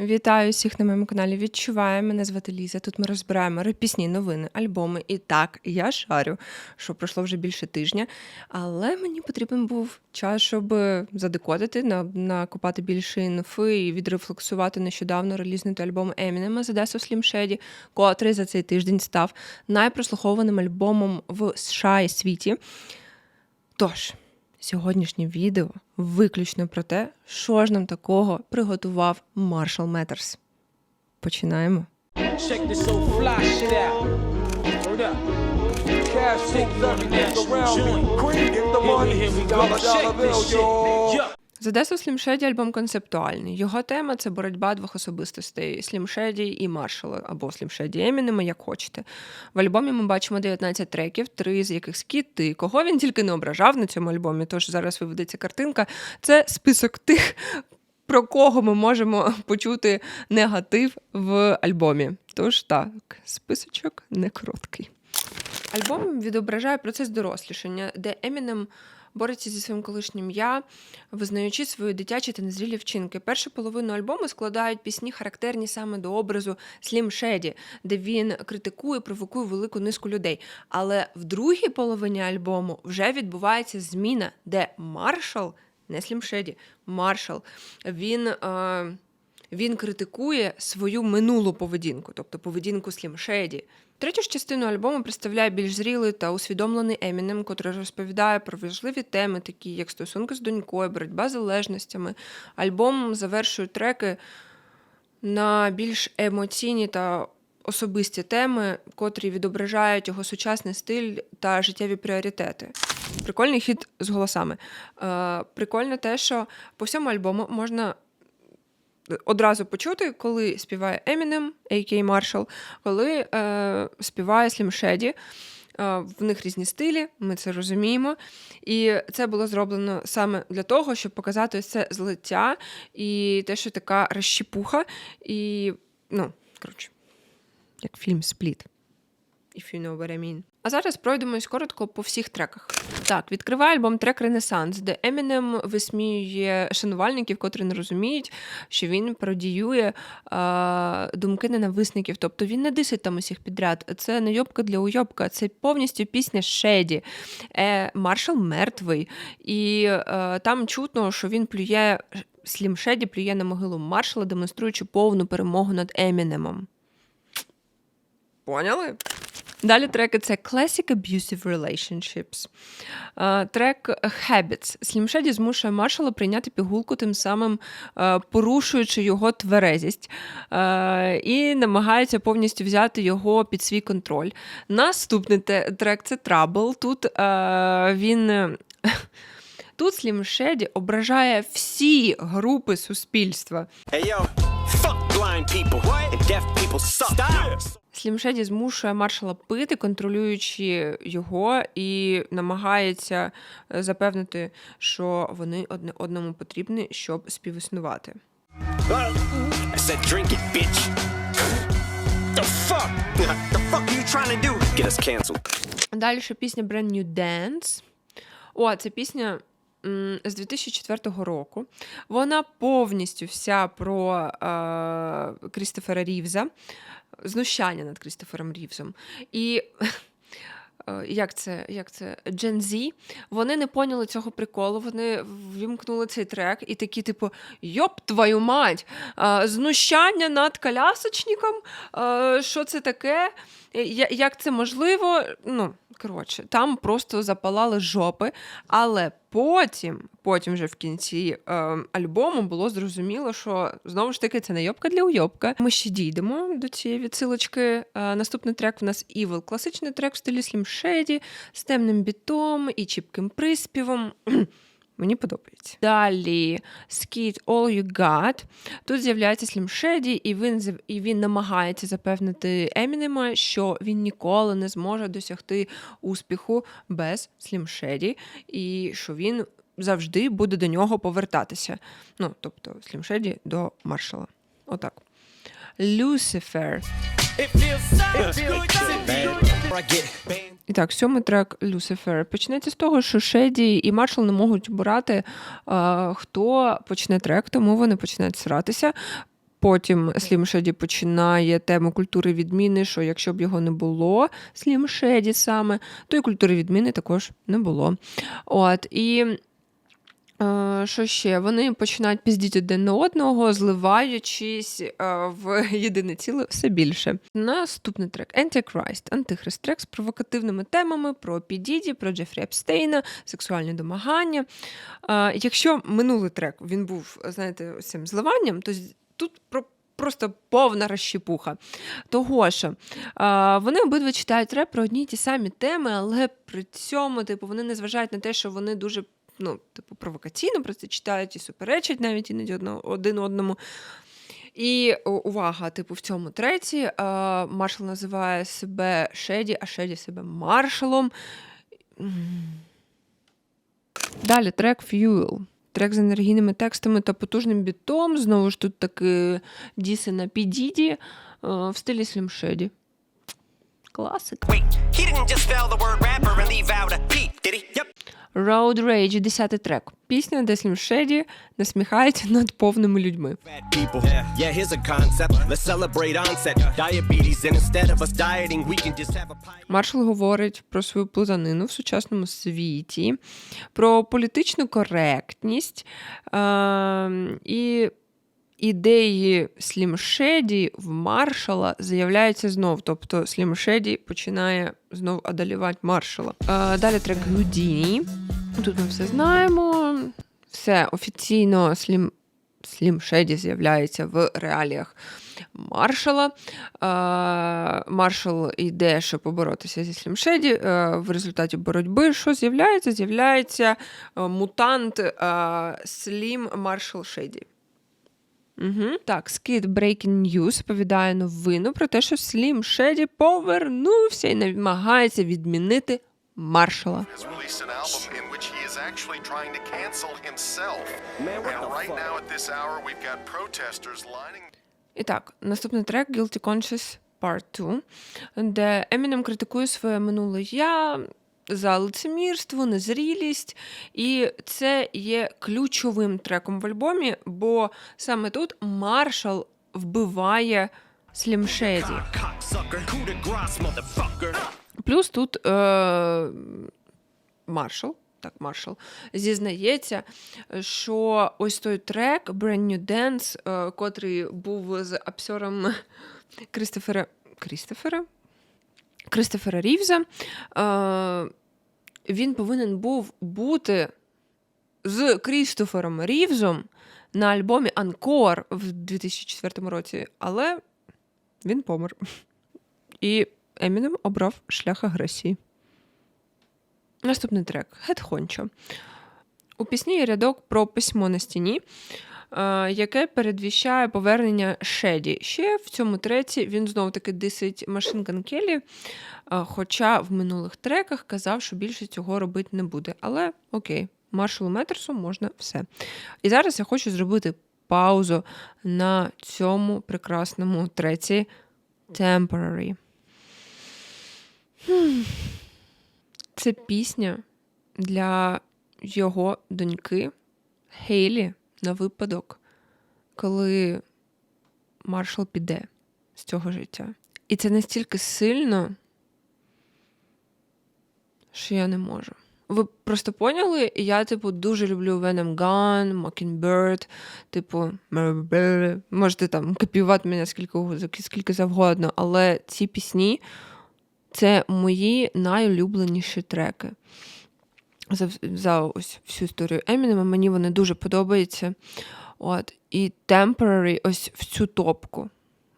Вітаю всіх на моєму каналі. Відчуваю, мене звати Ліза. Тут ми розбираємо репісні новини, альбоми. І так, я шарю, що пройшло вже більше тижня. Але мені потрібен був час, щоб задекодити, на- накопати більше інфи і відрефлексувати нещодавно релізнутий альбом Емінема Death of Slim Shady, котрий за цей тиждень став найпрослухованим альбомом в США і світі. Тож, сьогоднішнє відео виключно про те, що ж нам такого приготував Marshall Matters. Починаємо. Check of Slim Shady альбом концептуальний. Його тема це боротьба двох особистостей Shady і Маршала, або Shady Емінема, як хочете. В альбомі ми бачимо 19 треків, три з яких скіти. Кого він тільки не ображав на цьому альбомі, тож зараз виведеться картинка. Це список тих, про кого ми можемо почути негатив в альбомі. Тож так, списочок не короткий. Альбом відображає процес дорослішання, де Емінем бореться зі своїм колишнім я, визнаючи свої дитячі та незрілі вчинки. Першу половину альбому складають пісні, характерні саме до образу Слім Шеді, де він критикує, провокує велику низку людей. Але в другій половині альбому вже відбувається зміна, де Маршал, не Слім Шеді, Маршал, він. Е- він критикує свою минулу поведінку, тобто поведінку Слім Шеді. Третю ж частину альбому представляє більш зрілий та усвідомлений Емінем, котрий розповідає про важливі теми, такі як стосунки з донькою, боротьба з залежностями. Альбом завершує треки на більш емоційні та особисті теми, котрі відображають його сучасний стиль та життєві пріоритети. Прикольний хід з голосами. Е, прикольно те, що по всьому альбому можна одразу почути, коли співає Eminem, A.K. Marshall, коли е, співає. Е, В них різні стилі, ми це розуміємо. І це було зроблено саме для того, щоб показати це злиття і те, що така розщепуха. І, ну, коротше, як фільм Спліт. If you know what I mean. А зараз пройдемось коротко по всіх треках. Так, відкриває альбом трек Ренесанс, де Емінем висміює шанувальників, котрі не розуміють, що він пародіює е, думки ненависників. Тобто він не дисить там усіх підряд. Це не йобка для уйобка, це повністю пісня Шеді. Е, Маршал мертвий. І е, там чутно, що він плює. Слім Шеді плює на могилу маршала, демонструючи повну перемогу над Емінемом. Поняли? Далі треки це Classic Abusive Relationships. Е, Трек Habits. Shady змушує Маршала прийняти пігулку, тим самим е, порушуючи його тверезість, е, і намагається повністю взяти його під свій контроль. Наступний трек це Trouble. Тут він. Тут Slim Shady ображає всі групи суспільства. Hey yo, fuck blind people and deaf people suck. Stop. Слім Шеді змушує маршала пити, контролюючи його, і намагається е, запевнити, що вони одне одному потрібні, щоб співіснувати. Далі пісня Brand New Dance. О, це пісня з 2004 року. Вона повністю вся про е, Крістофера Рівза, знущання над Крістофером Рівзом. І е, як це, як це Gen Z, вони не поняли цього приколу, вони вімкнули цей трек і такі, типу, йоп, твою мать, е, знущання над колясочником, е, що це таке? Як це можливо? Ну, коротше, там просто запалали жопи, але потім, потім вже в кінці е, альбому було зрозуміло, що знову ж таки це не для уйобка. Ми ще дійдемо до цієї відсилочки. Е, наступний трек в нас Evil. Класичний трек в стилі Slim Shady з темним бітом і чіпким приспівом. Мені подобається. Далі Skid All You Got. Тут з'являється Slim Shady, і він, і він намагається запевнити Емінема, що він ніколи не зможе досягти успіху без Slim Shady, і що він завжди буде до нього повертатися. Ну, тобто, Slim Shady до маршала. Отак. Lucifer. It feels so good to be. І так, сьомий трек Люцифер. почнеться з того, що Шеді і Маршал не можуть обирати, е, хто почне трек, тому вони починають сратися. Потім Слім Шеді починає тему культури відміни, що якщо б його не було, Слім Шеді саме, то і культури відміни також не було. От, і що ще? Вони починають піздіти один на одного, зливаючись е, в єдине ціле все більше. Наступний трек Antichrist, Антихрист трек з провокативними темами про Підіді, про Джефрі Епстейна, сексуальні домагання. Е, якщо минулий трек він був, знаєте, цим зливанням, то тут про. Просто повна розщепуха. Того а, вони обидва читають реп про одні й ті самі теми, але при цьому, типу, вони не зважають на те, що вони дуже ну, типу, провокаційно про це читають і суперечать навіть іноді один одному. І увага, типу, в цьому треці е, Маршал називає себе Шеді, а Шеді себе маршалом. Далі трек Fuel. Трек з енергійними текстами та потужним бітом. Знову ж тут таки діси на підіді е, в стилі Slim Shady. Класик. Wait, he didn't just spell the word rapper and leave Road Rage, 10 трек. Пісня, де Slim Shady насміхається над повними людьми. Маршал говорить про свою плутанину в сучасному світі, про політичну коректність е- і ідеї Слім Шеді в маршала з'являються знов. Тобто Слім Шеді починає знов одолівати маршала. Е- далі трек Гудіні. Тут ми все знаємо. Все офіційно Слім Слім Шеді з'являється в реаліях маршала. Маршал йде, щоб поборотися зі Слім Шеді. В результаті боротьби що з'являється? З'являється е, мутант Слім Маршал Шеді. Угу. Так, Скід Breaking News повідає новину про те, що Слім Шеді повернувся і намагається відмінити маршала. І так, наступний трек Guilty Conscious Part 2, де Емінем критикує своє минуле я за лицемірство, незрілість. І це є ключовим треком в альбомі, бо саме тут Маршал вбиває Слім Плюс тут е, Маршал, так, Маршал, зізнається, що ось той трек Brand New Dance, е, котрий був з абсором Кристофера. Крістофера? Кристофера Рівза. Е, він повинен був бути з Крістофером Рівзом на альбомі Анкор в 2004 році, але він помер. І Емінем обрав шлях агресії. Наступний трек Хончо. У пісні є рядок про письмо на стіні, е, яке передвіщає повернення Шеді. Ще в цьому треці він знов таки дисить Машин Ган Келлі, е, хоча в минулих треках казав, що більше цього робити не буде. Але окей, Маршалу Метерсу можна все. І зараз я хочу зробити паузу на цьому прекрасному треці Temporary. Це пісня для його доньки Хейлі на випадок, коли маршал піде з цього життя. І це настільки сильно, що я не можу. Ви просто поняли? Я, типу, дуже люблю Venom Gun, Mockingbird, типу, можете там копіювати мене скільки, скільки завгодно, але ці пісні це мої найулюбленіші треки. За, за ось всю історію Емінема мені вони дуже подобаються. От. І Temporary ось в цю топку.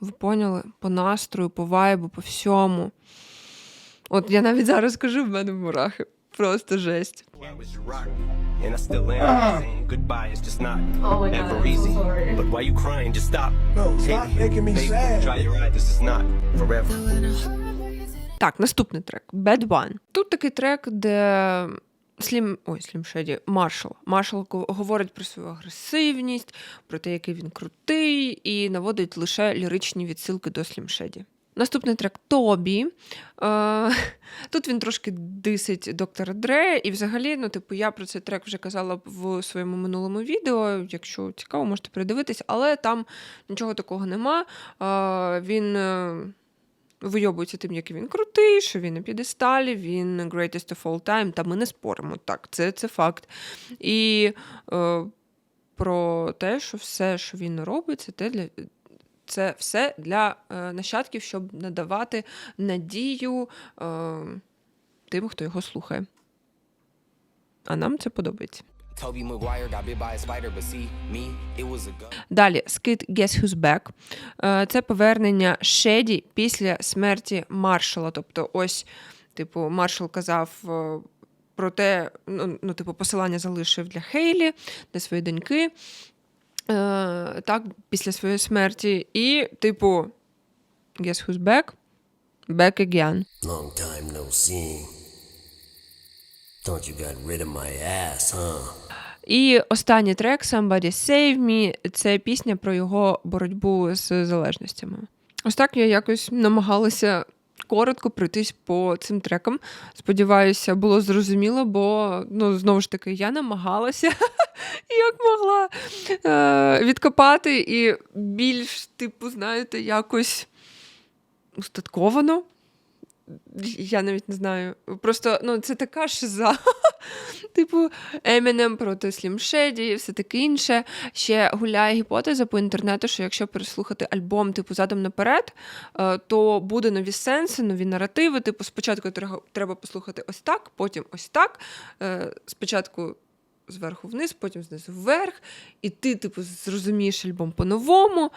Ви поняли? По настрою, по вайбу, по всьому. От я навіть зараз кажу, в мене мурахи. Просто жесть. Так, наступний трек Bad One. Тут такий трек, де Слім, ой, Слім Шеді, Маршал. Маршал говорить про свою агресивність, про те, який він крутий, і наводить лише ліричні відсилки до Слім Шеді. Наступний трек Тобі. Е, Тут він трошки дисить доктора Дре, і взагалі, ну, типу, я про цей трек вже казала в своєму минулому відео. Якщо цікаво, можете передивитись, але там нічого такого нема. Е, Він. Вийобується тим, який він крутий, що він на п'єдесталі, він greatest of all time, та ми не споримо. Так, це, це факт. І е, про те, що все, що він робить, це те для. Це все для е, нащадків, щоб надавати надію е, тим, хто його слухає. А нам це подобається. Далі скит Guess Who's Back. Е, Це повернення Шеді після смерті маршала. Тобто, ось, типу, маршал казав е, про те, ну, ну, типу, посилання залишив для Хейлі, для своєї доньки. Е, Так, після своєї смерті. І, типу, Guess Who's Back? Back again. Long time no see. Thought you got rid of my ass, huh? І останній трек Somebody Save Me це пісня про його боротьбу з залежностями. Ось так я якось намагалася коротко пройтись по цим трекам. Сподіваюся, було зрозуміло, бо ну, знову ж таки я намагалася як могла е- відкопати і більш, типу, знаєте, якось устатковано. Я навіть не знаю. Просто ну, це така шиза. Типу, Емінем проти Shady і все таке інше. Ще гуляє гіпотеза по інтернету, що якщо переслухати альбом, типу, задом наперед, е, то буде нові сенси, нові наративи. Типу, спочатку треба- треба послухати ось так, потім ось так. Е, Спочатку зверху вниз, потім знизу вверх, і ти, типу, зрозумієш альбом по-новому.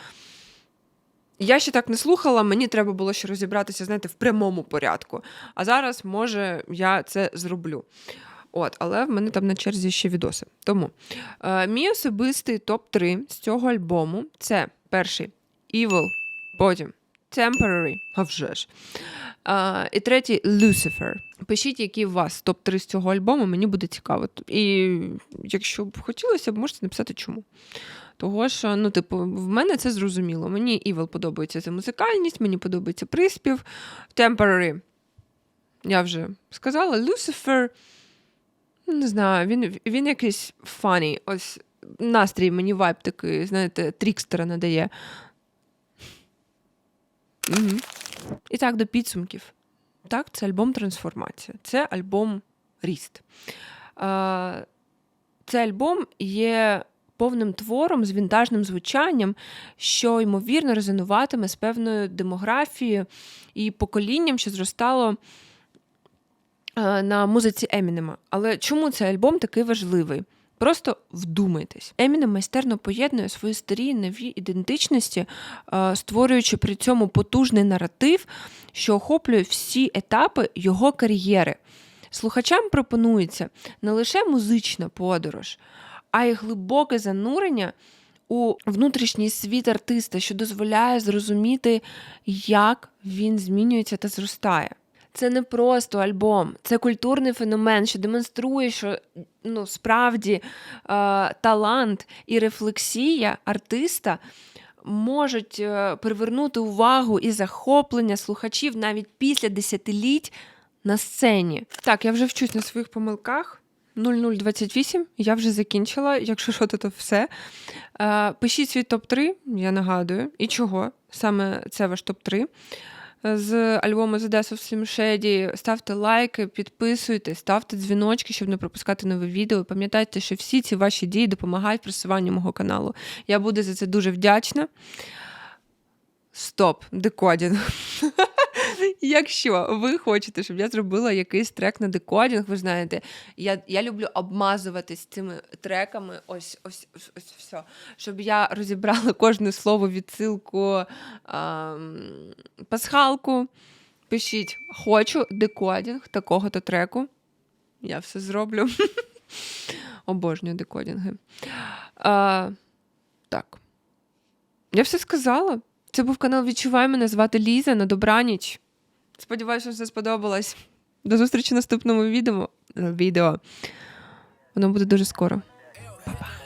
Я ще так не слухала, мені треба було ще розібратися, знаєте, в прямому порядку. А зараз, може, я це зроблю. От, але в мене там на черзі ще відоси. Тому е, мій особистий топ-3 з цього альбому це перший Evil, потім Temporary, а вже ж. Е, і третій Lucifer. Пишіть, які у вас топ-3 з цього альбому, мені буде цікаво. І якщо б хотілося, можете написати чому. Того що, ну, типу, в мене це зрозуміло. Мені Evil подобається за музикальність, мені подобається приспів. Temporary. Я вже сказала. Lucifer. ну, Не знаю, він, він якийсь funny. Ось настрій мені вайб такий, знаєте, трікстера надає. Угу. І так, до підсумків. Так, це альбом Трансформація. Це альбом Ріст. Цей альбом є повним твором з вінтажним звучанням, що ймовірно резонуватиме з певною демографією і поколінням, що зростало на музиці Емінема. Але чому цей альбом такий важливий? Просто вдумайтесь. Емінем майстерно поєднує свої старі нові ідентичності, е, створюючи при цьому потужний наратив, що охоплює всі етапи його кар'єри. Слухачам пропонується не лише музична подорож, а й глибоке занурення у внутрішній світ артиста, що дозволяє зрозуміти, як він змінюється та зростає. Це не просто альбом, це культурний феномен, що демонструє, що ну, справді е, талант і рефлексія артиста можуть е, привернути увагу і захоплення слухачів навіть після десятиліть на сцені. Так, я вже вчусь на своїх помилках. 0028, я вже закінчила. Якщо що, то, то все. Е, пишіть свій топ-3, я нагадую. І чого? Саме це ваш топ-3 з альбому з Одесу в Shady. Ставте лайки, підписуйтесь, ставте дзвіночки, щоб не пропускати нове відео. Пам'ятайте, що всі ці ваші дії допомагають просуванню мого каналу. Я буду за це дуже вдячна. Стоп, декодінг. Якщо ви хочете, щоб я зробила якийсь трек на декодінг, ви знаєте, я, я люблю обмазуватись цими треками. Ось, ось, ось, ось все. Щоб я розібрала кожне слово, відсилку, ем, пасхалку. Пишіть, хочу декодінг такого-то треку. Я все зроблю. Обожнюю декодінги. А, так. Я все сказала. Це був канал Відчувай мене звати Ліза на добраніч. Сподіваюся, що все сподобалось. До зустрічі в наступному відео. відео. Воно буде дуже скоро. Па-па.